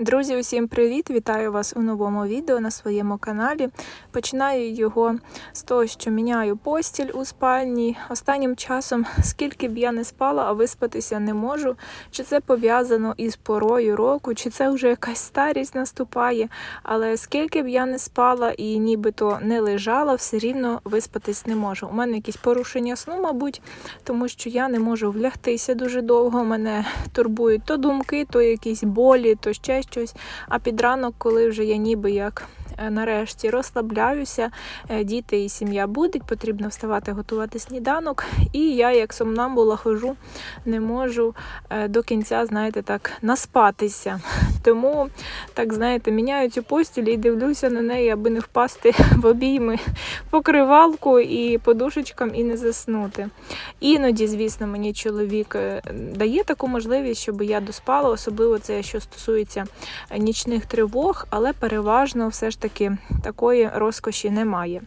Друзі, усім привіт! Вітаю вас у новому відео на своєму каналі. Починаю його з того, що міняю постіль у спальні. Останнім часом, скільки б я не спала, а виспатися не можу. Чи це пов'язано із порою року, чи це вже якась старість наступає. Але скільки б я не спала і нібито не лежала, все рівно виспатись не можу. У мене якісь порушення сну, мабуть, тому що я не можу влягтися дуже довго. Мене турбують то думки, то якісь болі, то ще щось. А під ранок, коли вже я ніби як нарешті розслабляюся, е, діти і сім'я будуть, потрібно вставати, готувати сніданок. І я, як сомнамбула, хожу, не можу е, до кінця, знаєте, так наспатися. Тому, так знаєте, міняю цю постіль і дивлюся на неї, аби не впасти в обійми покривалку і подушечкам і не заснути. Іноді, звісно, мені чоловік е, дає таку можливість, щоб я доспала, особливо це, що стосується нічних тривог, але переважно все ж таки такої розкоші немає.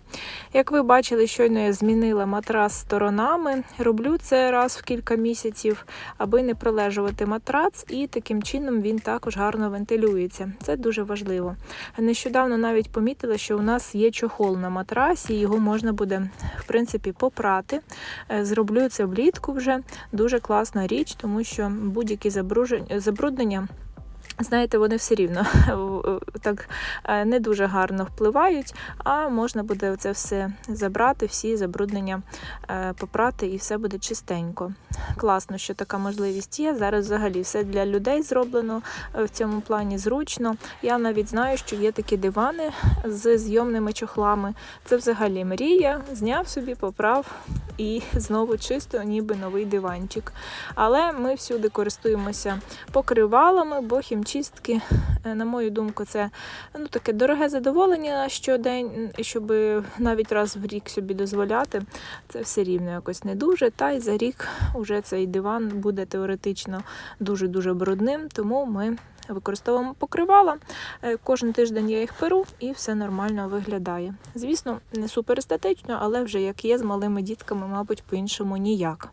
Як ви бачили, щойно я змінила матрас сторонами. Роблю це раз в кілька місяців, аби не пролежувати матрац, і таким чином він також гарно вентилюється. Це дуже важливо. Нещодавно навіть помітила, що у нас є чохол на матрасі, його можна буде в принципі попрати. Е, Зроблю це влітку вже дуже класна річ, тому що будь-які забруднення. Знаєте, вони все рівно так е, не дуже гарно впливають, а можна буде це все забрати, всі забруднення е, попрати, і все буде чистенько. Класно, що така можливість є. Зараз взагалі все для людей зроблено е, в цьому плані зручно. Я навіть знаю, що є такі дивани з зйомними чохлами. Це взагалі мрія. Зняв собі, поправ і знову чисто, ніби новий диванчик. Але ми всюди користуємося покривалами, бо хімчистки, е, на мою думку, це ну, таке дороге задоволення на щодень, щоб навіть раз в рік собі дозволяти. Це все рівно якось не дуже. Та й за рік уже цей диван буде теоретично дуже-дуже брудним, тому ми. Використовуємо покривала. Е, Кожен тиждень я їх перу і все нормально виглядає. Звісно, не супер естетично, але вже як є з малими дітками, мабуть, по-іншому ніяк.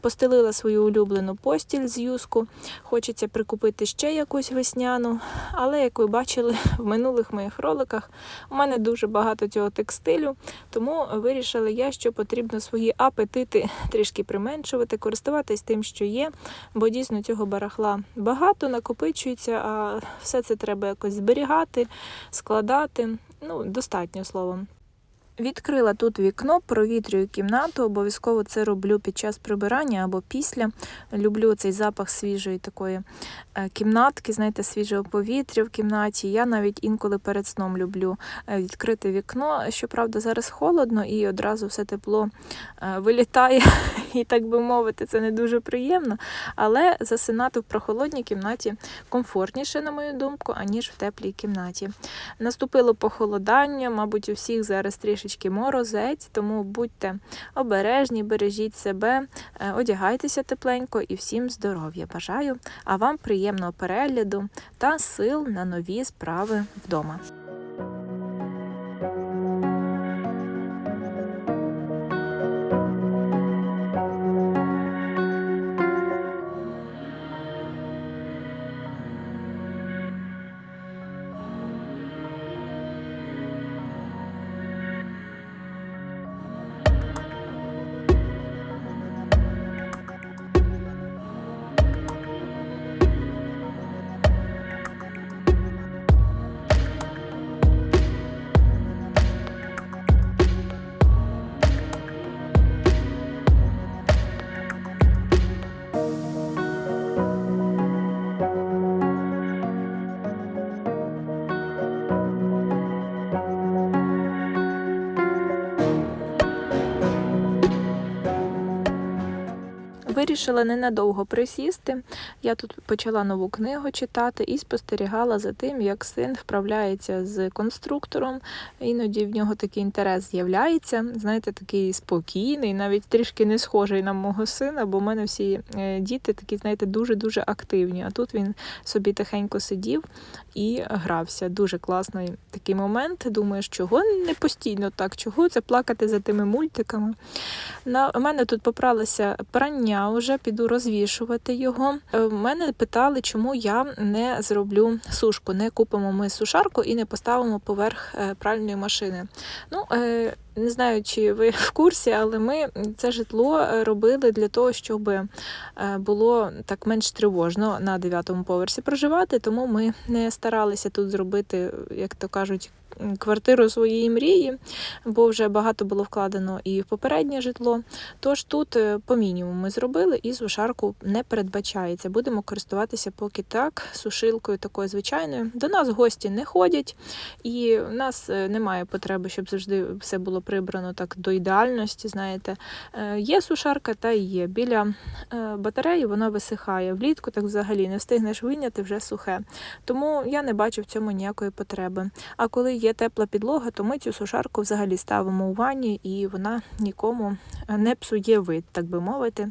Постелила свою улюблену постіль з юску. Хочеться прикупити ще якусь весняну. Але, як ви бачили в минулих моїх роликах, у мене дуже багато цього текстилю, тому вирішила я, що потрібно свої апетити трішки применшувати, користуватись тим, що є, бо дійсно цього барахла багато накопичується, а все це треба якось зберігати, складати. Ну, достатньо словом. Відкрила тут вікно, провітрюю кімнату. Обов'язково це роблю під час прибирання або після. Люблю цей запах свіжої такої кімнатки, знаєте, свіжого повітря в кімнаті. Я навіть інколи перед сном люблю е, відкрити вікно. Щоправда, зараз холодно і одразу все тепло е, вилітає, і так би мовити, це не дуже приємно. Але засинати в прохолодній кімнаті комфортніше, на мою думку, аніж в теплій кімнаті. Наступило похолодання, мабуть, у всіх зараз трішечки морозець, тому будьте обережні, бережіть себе, е, одягайтеся тепленько і всім здоров'я бажаю, а вам приємного перегляду та сил на нові справи вдома. Вирішила ненадовго присісти. Я тут почала нову книгу читати і спостерігала за тим, як син вправляється з конструктором. Іноді в нього такий інтерес з'являється. Знаєте, такий спокійний, навіть трішки не схожий на мого сина, бо в мене всі е, діти такі, знаєте, дуже-дуже активні. А тут він собі тихенько сидів і грався. Дуже класний такий момент. Думаєш, чого не постійно так, чого це плакати за тими мультиками. На у мене тут попралося прання вже вже піду розвішувати його. Е, Мене питали, чому я не зроблю сушку, не купимо ми сушарку і не поставимо поверх е, пральної машини. Ну, е, не знаю, чи ви в курсі, але ми це житло робили для того, щоб було так менш тривожно на дев'ятому поверсі проживати, тому ми не старалися тут зробити, як то кажуть, квартиру своєї мрії, бо вже багато було вкладено і в попереднє житло. Тож тут е, по мінімуму ми зробили і сушарку не передбачається. Будемо користуватися поки так, сушилкою такою звичайною. До нас гості не ходять, і в нас е, немає потреби, щоб завжди все було прибрано так до ідеальності. Знаєте, Е, є сушарка та є. Біля батареї вона висихає. Влітку так взагалі не встигнеш вийняти вже сухе. Тому я не бачу в цьому ніякої потреби. А коли є тепла підлога, то ми цю сушарку взагалі ставимо у ванні, і вона нікому не псує вид, так би мовити.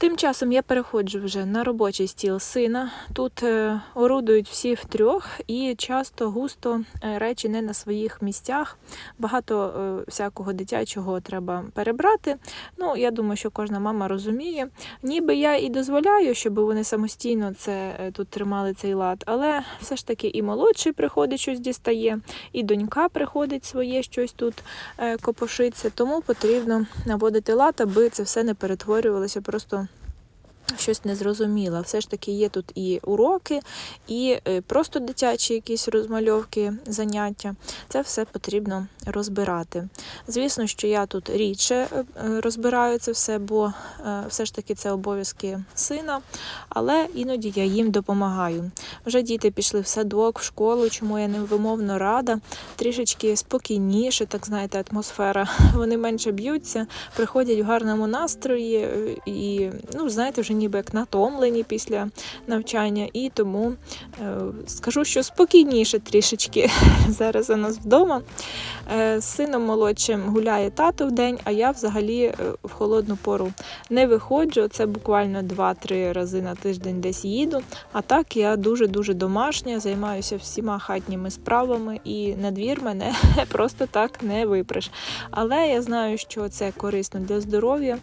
Тим часом я переходжу вже на робочий стіл сина. Тут е, орудують всі втрьох, і часто густо е, речі не на своїх місцях. Багато е, всякого дитячого треба перебрати. Ну, я думаю, що кожна мама розуміє. Ніби я і дозволяю, щоб вони самостійно це тут тримали цей лад, але все ж таки і молодший приходить щось дістає, і донька приходить своє щось тут копошиться. Тому потрібно наводити лад, аби це все не перетворювалося просто. Щось незрозуміле. Все ж таки є тут і уроки, і е, просто дитячі якісь розмальовки, заняття. Це все потрібно розбирати. Звісно, що я тут рідше е, розбираю це все, бо е, все ж таки це обов'язки сина, але іноді я їм допомагаю. Вже діти пішли в садок, в школу, чому я невимовно рада. Трішечки спокійніше, так знаєте, атмосфера. Вони менше б'ються, приходять в гарному настрої і, ну, знаєте, вже ніби як натомлені після навчання. І тому е, скажу, що спокійніше трішечки зараз у нас вдома. Е, З сином молодшим гуляє тато в день, а я взагалі е, в холодну пору не виходжу. Це буквально 2-3 рази на тиждень десь їду. А так я дуже-дуже домашня, займаюся всіма хатніми справами, і на двір мене просто так не випреш. Але я знаю, що це корисно для здоров'я.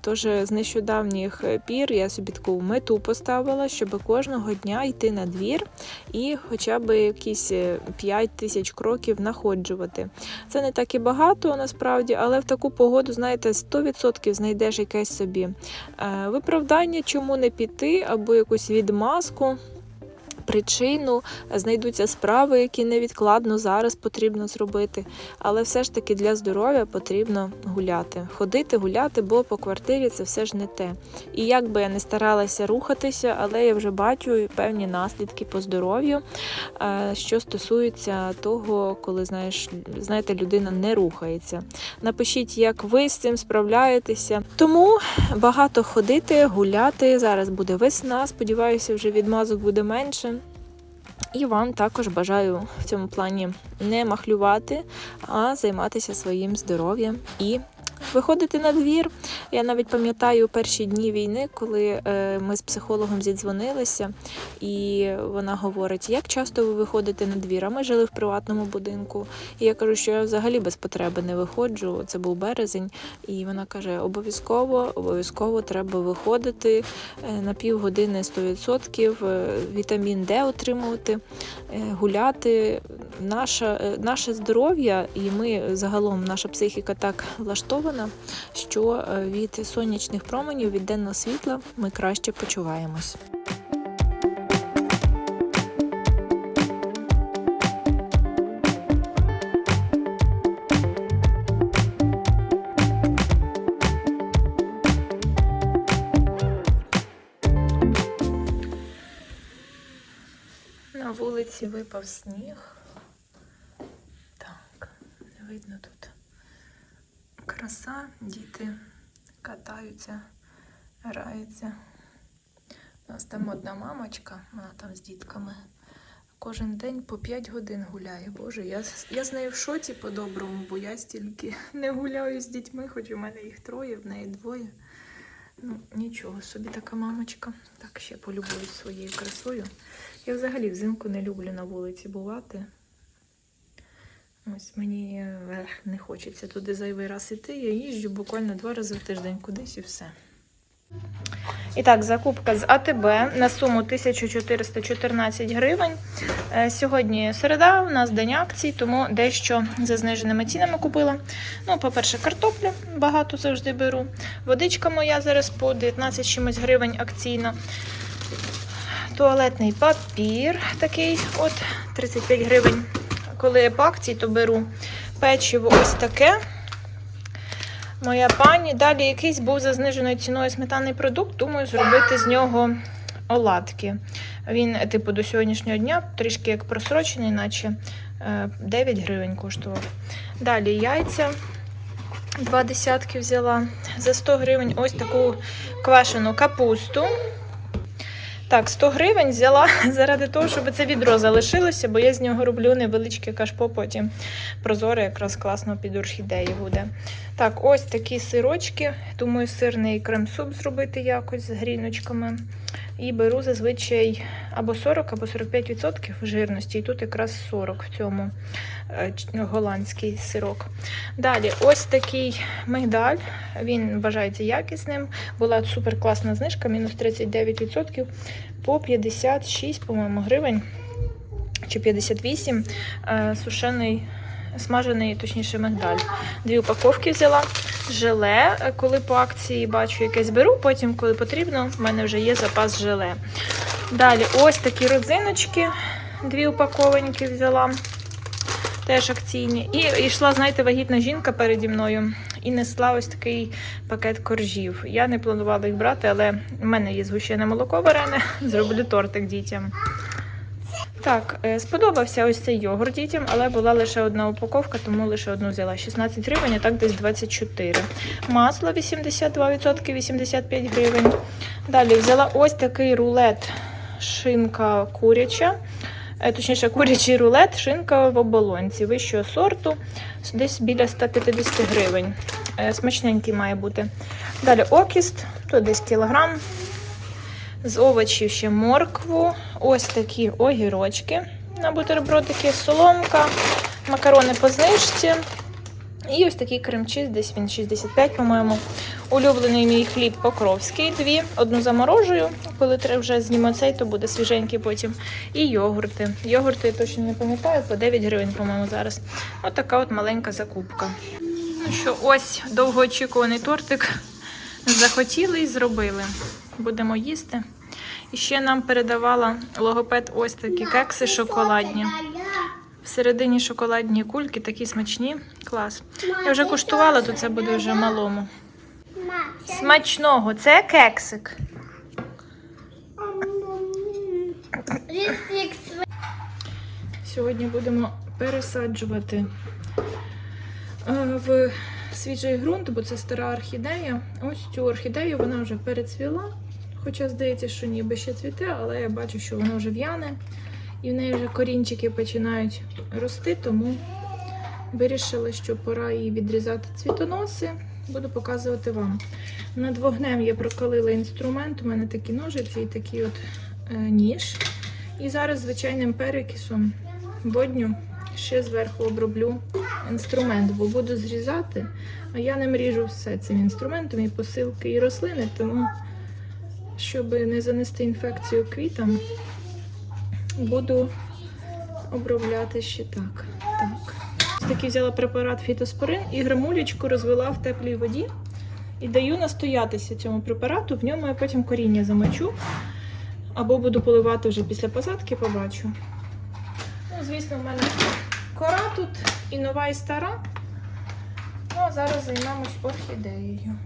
Тож з нещодавніх е, пір я собі таку мету поставила, щоб кожного дня йти на двір і хоча б якісь 5 тисяч кроків находжувати. Це не так і багато насправді, але в таку погоду, знаєте, 100% знайдеш якесь собі е, виправдання, чому не піти, або якусь відмазку. Причину знайдуться справи, які невідкладно зараз потрібно зробити. Але все ж таки для здоров'я потрібно гуляти, ходити, гуляти, бо по квартирі це все ж не те. І як би я не старалася рухатися, але я вже бачу певні наслідки по здоров'ю, е, що стосується того, коли знаєш, знаєте, людина не рухається. Напишіть, як ви з цим справляєтеся. Тому багато ходити, гуляти. Зараз буде весна. Сподіваюся, вже відмазок буде менше. І вам також бажаю в цьому плані не махлювати, а займатися своїм здоров'ям і виходити на двір. Я навіть пам'ятаю перші дні війни, коли е, ми з психологом зідзвонилися, і вона говорить, як часто ви виходите на двір? А ми жили в приватному будинку. І я кажу, що я взагалі без потреби не виходжу. Це був березень. І вона каже: обов'язково, обов'язково треба виходити е, на півгодини 100%, е, вітамін Д отримувати, гуляти. Наша, е, наше здоров'я, і ми загалом, наша психіка так влаштована, що е, від сонячних променів, від денного світла ми краще почуваємось. На вулиці випав сніг. Так, не видно тут краса, діти катаються, граються. У нас там одна мамочка, вона там з дітками. Кожен день по 5 годин гуляє. Боже, я, я з нею в шоці по-доброму, бо я стільки не гуляю з дітьми, хоч у мене їх троє, в неї двоє. Ну, нічого собі така мамочка. Так ще полюбуюсь своєю красою. Я взагалі взимку не люблю на вулиці бувати. Ось мені ех, не хочеться туди зайвий раз іти. Я їжджу буквально два рази в тиждень кудись і все. І так, закупка з АТБ на суму 1414 гривень. Е, Сьогодні середа, у нас день акцій, тому дещо за зниженими цінами купила. Ну, по-перше, картоплю багато завжди беру. Водичка моя зараз по 19 чимось гривень акційна. Туалетний папір такий, от 35 гривень. Коли по акції, то беру печиво ось таке. Моя пані. Далі якийсь був за зниженою ціною сметанний продукт. Думаю, зробити з нього оладки. Він, типу, до сьогоднішнього дня трішки як просрочений, наче е, 9 гривень коштував. Далі яйця. Два десятки взяла. За 100 гривень ось таку квашену капусту. Так, 100 гривень взяла заради того, щоб це відро залишилося, бо я з нього роблю невеличке кашпо, потім прозоре, якраз класно під орхідеї буде. Так, ось такі сирочки. Думаю, сирний крем-суп зробити якось з гріночками. І беру зазвичай або 40, або 45% жирності. І тут якраз 40 в цьому е, голландський сирок. Далі, ось такий мигдаль. Він вважається якісним. Була супер класна знижка, мінус 39% по 56, по-моєму, гривень чи 58 е, сушений, смажений, точніше, мигдаль. Дві упаковки взяла. Желе, коли по акції бачу якесь беру, потім, коли потрібно, в мене вже є запас желе. Далі ось такі родзиночки, дві упакованки взяла. Теж акційні. І йшла, знаєте, вагітна жінка переді мною і несла ось такий пакет коржів. Я не планувала їх брати, але в мене є згущене молоко варене, зроблю тортик дітям. Так, е, сподобався ось цей йогурт дітям, але була лише одна упаковка, тому лише одну взяла. 16 гривень, а так десь 24. Масло 82%, 85 гривень. Далі взяла ось такий рулет шинка куряча. Е, Точніше, курячий рулет, шинка в оболонці вищого сорту, десь біля 150 гривень. Е, Смачненький має бути. Далі окіст, тут десь кілограм. З овочів ще моркву, ось такі огірочки на бутербродики, соломка, макарони по знижці. І ось такий крем-чіз, десь він 65, по-моєму. Улюблений мій хліб покровський, дві. Одну заморожую, коли вже знімо цей, то буде свіженький потім. І йогурти. Йогурти я точно не пам'ятаю, по 9 гривень, по-моєму, зараз. Ось така от маленька закупка. Ну що, ось довгоочікуваний тортик. Захотіли і зробили. Будемо їсти. І ще нам передавала логопед ось такі кекси шоколадні. Всередині шоколадні кульки, такі смачні. Клас. Я вже куштувала, то це буде вже малому. Смачного, це кексик. Сьогодні будемо пересаджувати е, в свіжий ґрунт, бо це стара орхідея. Ось цю орхідею вона вже перецвіла. Хоча здається, що ніби ще цвіте, але я бачу, що воно вже в'яне. І в неї вже корінчики починають рости, тому вирішила, що пора їй відрізати цвітоноси. Буду показувати вам. Над вогнем я прокалила інструмент. У мене такі ножиці і такий от е, ніж. І зараз звичайним перекисом водню ще зверху оброблю інструмент, бо буду зрізати, а я ним ріжу все цим інструментом і посилки, і рослини, тому щоб не занести інфекцію квітам, буду обробляти ще так. так. Ось такий взяла препарат фітоспорин і грамулечку розвела в теплій воді і даю настоятися цьому препарату. В ньому я потім коріння замочу. Або буду поливати вже після посадки, побачу. Ну, звісно, в мене кора тут і нова, і стара. Ну, а зараз займемось орхідеєю.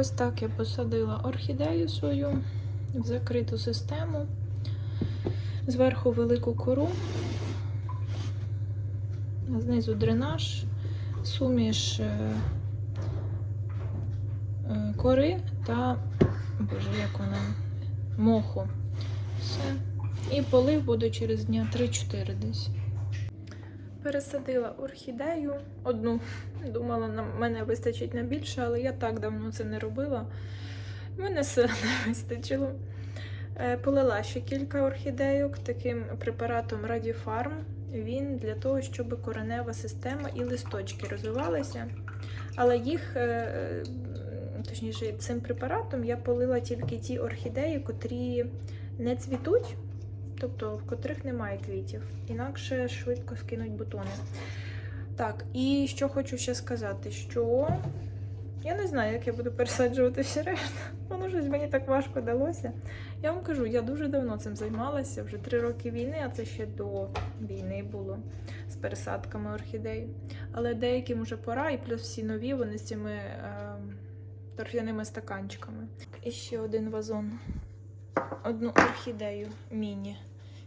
Ось так я посадила орхідею свою в закриту систему. Зверху велику кору, знизу дренаж, суміш е, е, кори та, боже, як вона, моху. Все. І полив буду через дня 3-4 десь. Пересадила орхідею одну. Думала, на мене вистачить на більше, але я так давно це не робила. Мене сил не вистачило. Е, Полила ще кілька орхідейок таким препаратом Radifarm. Він для того, щоб коренева система і листочки розвивалися. Але їх, е, е, точніше, цим препаратом я полила тільки ті орхідеї, котрі не цвітуть, тобто в котрих немає квітів. Інакше швидко скинуть бутони. Так, і що хочу ще сказати, що я не знаю, як я буду пересаджувати всі решта. Воно щось мені так важко далося. Я вам кажу, я дуже давно цим займалася, вже три роки війни, а це ще до війни було з пересадками орхідей. Але деяким вже пора, і плюс всі нові, вони з цими е, торф'яними стаканчиками. І ще один вазон. Одну орхідею міні.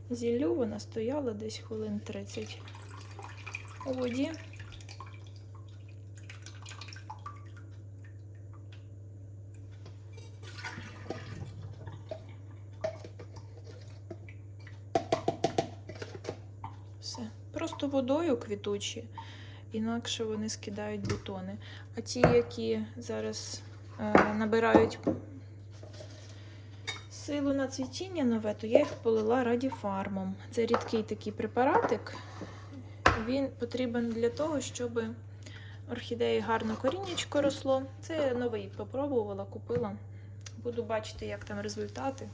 Зіллю вона стояла десь хвилин 30 у воді. Все. Просто водою квітучі, інакше вони скидають бутони. А ті, які зараз е, набирають силу на цвітіння нове, то я їх полила радіфармом. Це рідкий такий препаратик. Він потрібен для того, щоб орхідеї гарно коріннячко росло. Це новий попробувала, купила. Буду бачити, як там результати.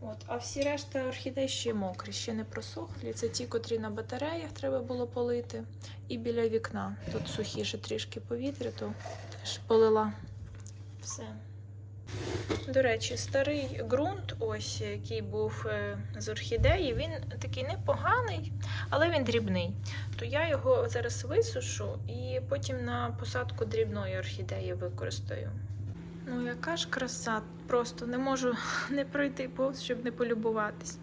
От. А всі решта орхідей ще мокрі, ще не просохлі. Це ті, котрі на батареях треба було полити. І біля вікна. Тут сухіше трішки повітря, то теж полила. Все. До речі, старий ґрунт, ось який був е, з орхідеї, він такий непоганий, але він дрібний. То я його зараз висушу і потім на посадку дрібної орхідеї використаю. Ну, яка ж краса, просто не можу не пройти повз, щоб не полюбуватись.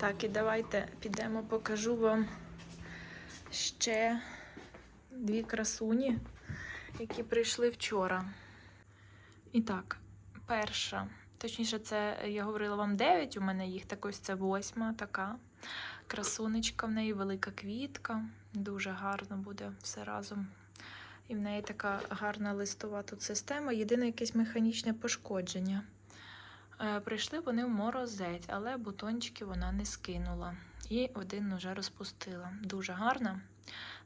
Так, і давайте підемо, покажу вам ще дві красуні, які прийшли вчора. І так, перша. Точніше, це я говорила вам 9, у мене їх так ось це восьма така. Красунечка в неї велика квітка. Дуже гарно буде все разом І в неї така гарна листова тут система. Єдине якесь механічне пошкодження. Е, Прийшли вони в морозець, але бутончики вона не скинула. І один вже розпустила. Дуже гарна.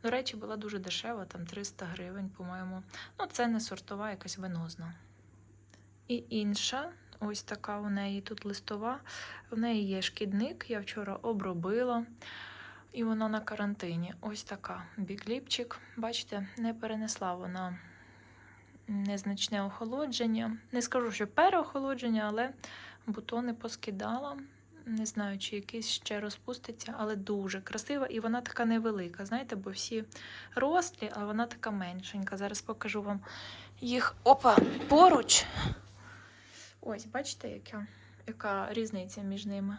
До речі, була дуже дешева, там 300 гривень, по-моєму. Ну, це не сортова, якась венозна. І інша, ось така у неї тут листова. В неї є шкідник, я вчора обробила. І вона на карантині. Ось така бікліпчик. Бачите, не перенесла вона незначне охолодження. Не скажу, що переохолодження, але бутони поскидала. Не знаю, чи якийсь ще розпуститься, але дуже красива і вона така невелика. Знаєте, бо всі рослі, а вона така меншенька. Зараз покажу вам їх опа, поруч. Ось, бачите, яка, яка різниця між ними.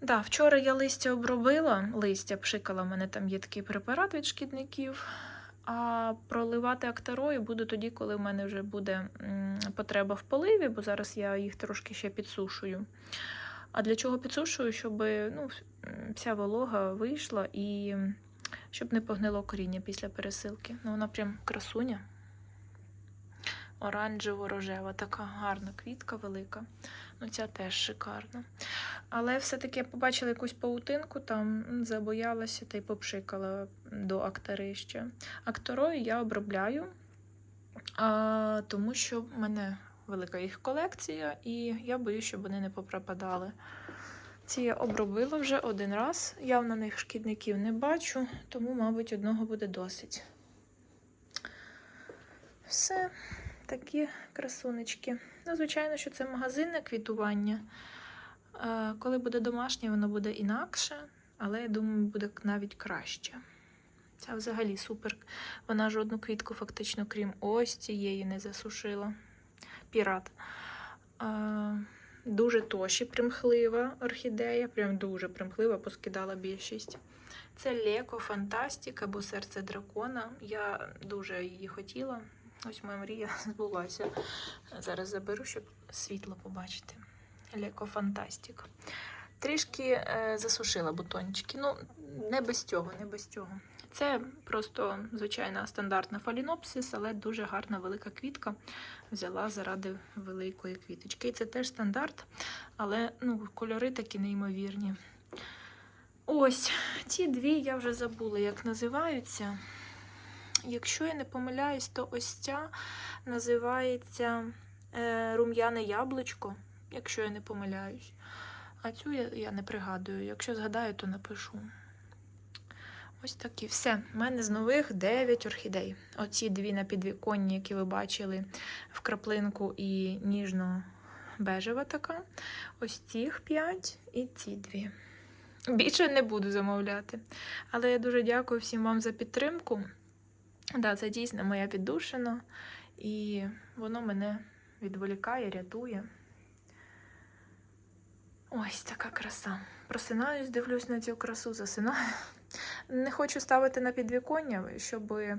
Да, вчора я листя обробила, листя пшикала, в мене там є такий препарат від шкідників. А проливати акторою буду тоді, коли в мене вже буде потреба в поливі, бо зараз я їх трошки ще підсушую. А для чого підсушую? Щоб ну, вся волога вийшла і щоб не погнило коріння після пересилки. Ну, вона прям красуня. Оранжево-рожева, така гарна квітка велика. Ну, ця теж шикарна. Але все-таки я побачила якусь паутинку, там забоялася та й попшикала до акторища. Акторою я обробляю, а, тому що в мене велика їх колекція, і я боюсь, щоб вони не попропадали. Ці я обробила вже один раз. Я на них шкідників не бачу, тому, мабуть, одного буде досить. Все, такі красунечки. Ну, звичайно, що це магазинне квітування. Е, Коли буде домашнє, воно буде інакше, але я думаю, буде навіть краще. Ця взагалі супер. Вона жодну квітку, фактично, крім ось цієї, не засушила. Пірат. Е, Дуже тоші примхлива орхідея, прям дуже примхлива, поскидала більшість. Це Леко Фантастік або серце дракона. Я дуже її хотіла. Ось моя мрія збулася. Зараз заберу, щоб світло побачити. Леко Фантастік. Трішки е, засушила бутончики. Ну, не без цього, не без цього. Це просто звичайна стандартна фалінопсис, але дуже гарна велика квітка. Взяла заради великої квіточки. І це теж стандарт, але ну, кольори такі неймовірні. Ось, ці дві я вже забула, як називаються. Якщо я не помиляюсь, то ось ця називається е, рум'яне яблучко, якщо я не помиляюсь. А цю я, я не пригадую. Якщо згадаю, то напишу. Ось такі. Все. У мене з нових 9 орхідей. Оці дві на підвіконні, які ви бачили в краплинку і ніжно-бежева така. Ось цих 5 і ці дві. Більше не буду замовляти. Але я дуже дякую всім вам за підтримку. Да, це дійсно моя віддушина, і воно мене відволікає, рятує. Ось така краса. Просинаюсь, дивлюсь на цю красу, засинаю. Не хочу ставити на підвіконня, щоб е,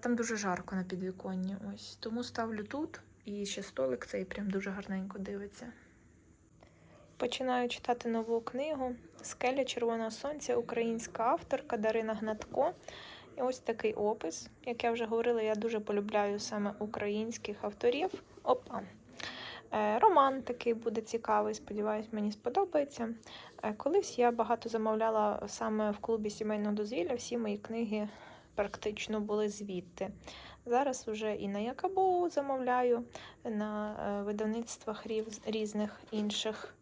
там дуже жарко на підвіконні. Ось. Тому ставлю тут і ще столик цей прям дуже гарненько дивиться. Починаю читати нову книгу Скеля Червоного Сонця, українська авторка Дарина Гнатко. І ось такий опис. Як я вже говорила, я дуже полюбляю саме українських авторів. Опа. Е, Роман такий буде цікавий, сподіваюсь, мені сподобається. Е, Колись я багато замовляла саме в клубі сімейного дозвілля, всі мої книги практично були звідти. Зараз вже і на Якабу замовляю, на е, видавництвах різних інших.